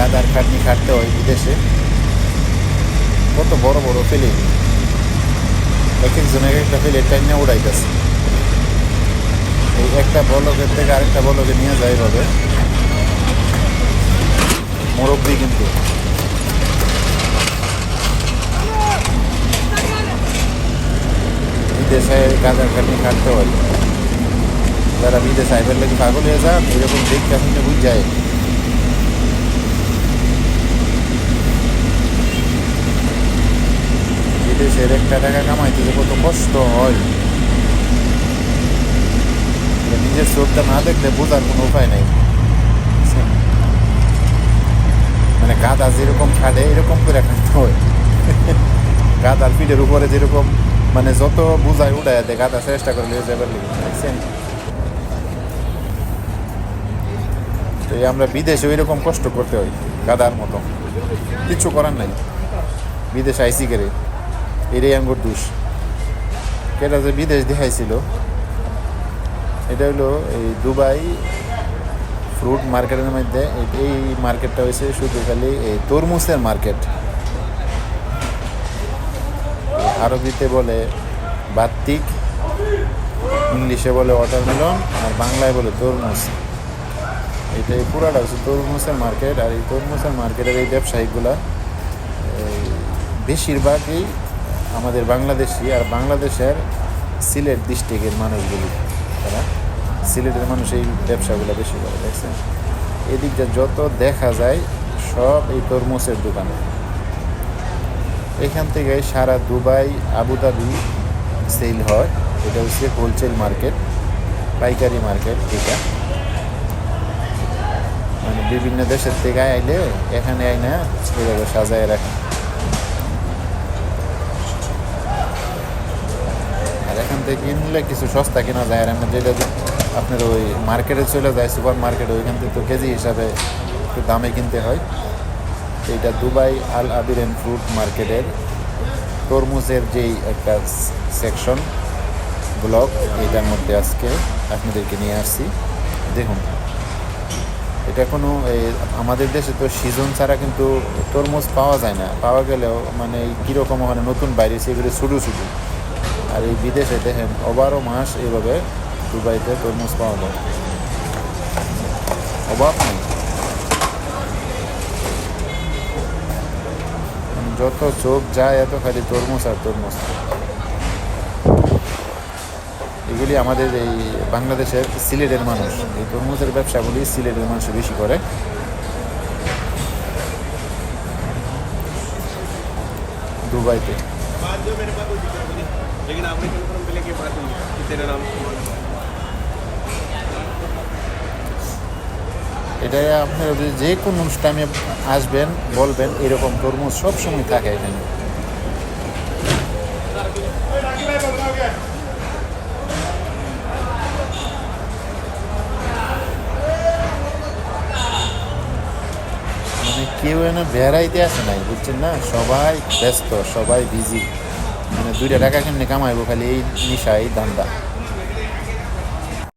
গাদার খাটনি খাটতে হয় বিদেশে। কত বড় বড় ফেলে। এক একজন এক একটা ফেলে টাইনে উড়াইতেছে। এই একটা বলকের থেকে আরেকটা বলকে নিয়ে যায় এভাবে। মুরব্বী কিন্তু। বিদেশে গাদার খাটনি খাটতে হয়। যারা বিদেশে আইবার লাগে পাগল হয়ে যান, এরকম দেখতে আপনি বুঝ যায় বিদেশের একটা টাকা কামাইতে যে কত কষ্ট হয়। নিজের চোখটা না দেখলে বোঝার কোনো উপায় নেই? মানে গাদা যেরকম খাটে এরকম করে খাটতে হয়। গাদার পিঠের উপরে যেরকম মানে যত বুঝায় উঠায় দেয়, গাদা চেষ্টা করে লিয়ে যাবার দেখছেন? তো আমরা বিদেশে ওই রকম কষ্ট করতে হয়, গাদার মতো। কিচ্ছু করার নাই। বিদেশে আইসি করে। এটাই আঙ্গুর দুষ। কেটা যে বিদেশ দেখাইছিল, এটা হলো এই দুবাই ফ্রুট মার্কেটের মধ্যে। এই- মার্কেটটা হয়েছে শুধু খালি এই তরমুজের মার্কেট। আরবিতে বলে বাত্তিক, ইংলিশে বলে ওয়াটারমেলন আর বাংলায় বলে তরমুজ। এটা এই পুরাটা হচ্ছে তরমুজের মার্কেট, আর এই তরমুজের মার্কেটের এই ব্যবসায়িকগুলা এই বেশিরভাগই আমাদের বাংলাদেশি আর বাংলাদেশের সিলেট ডিস্ট্রিক্টের মানুষগুলি, তারা সিলেটের মানুষ এই ব্যবসাগুলো বেশি করে, দেখছেন? এদিকটা যত দেখা যায় সব এই তরমুজের দোকানে। এখান থেকে সারা দুবাই, আবুধাবি সেল হয়। এটা হচ্ছে হোলসেল মার্কেট পাইকারি মার্কেট এটা। মানে বিভিন্ন দেশের থেকে আইলে এখানে আইনা এভাবে সাজায় রাখে। আর এখান থেকে কিনলে কিছু সস্তা কেনা যায়। আর আমরা যেটা আপনার ওই মার্কেটে চলে যায় সুপার মার্কেটে ওইখান থেকে তো কেজি হিসাবে একটু দামে কিনতে হয়। এইটা দুবাই আল আবিরেন ফ্রুট মার্কেটের তরমুজের যেই একটা সেকশন ব্লক, এটার মধ্যে আজকে আপনাদেরকে নিয়ে আসছি। দেখুন, এটা কোনো আমাদের দেশে তো সিজন ছাড়া কিন্তু তরমুজ পাওয়া যায় না। পাওয়া গেলেও মানে কীরকম মানে নতুন বাইরে, সেগুলো শুধু শুধু। আর এই বিদেশে দেখেন, অবারও মাস এইভাবে দুবাইতে তরমুজ পাওয়া যায়। অভাব নেই। মানে যত চোখ যায়, এত খালি তরমুজ আর তরমুজ। এগুলি আমাদের এই বাংলাদেশের সিলেটের মানুষ। এই তরমুজের ব্যবসাগুলি সিলেটের মানুষ বেশি করে। দুবাইতে। लेकिन आपने कन्फर्म पहले की बात नहीं कि तेरा नाम এটা আপনি যদি যে কোনো টাইমে আসবেন বলবেন এরকম তরমুজ সব সময় থাকে এখানে মানে কেউ এনে বেড়াইতে আসে নাই বুঝছেন না সবাই ব্যস্ত সবাই বিজি মানে দুইটা টাকা কেমনি কামাইবো খালি এই নিশা এই ধান্দা।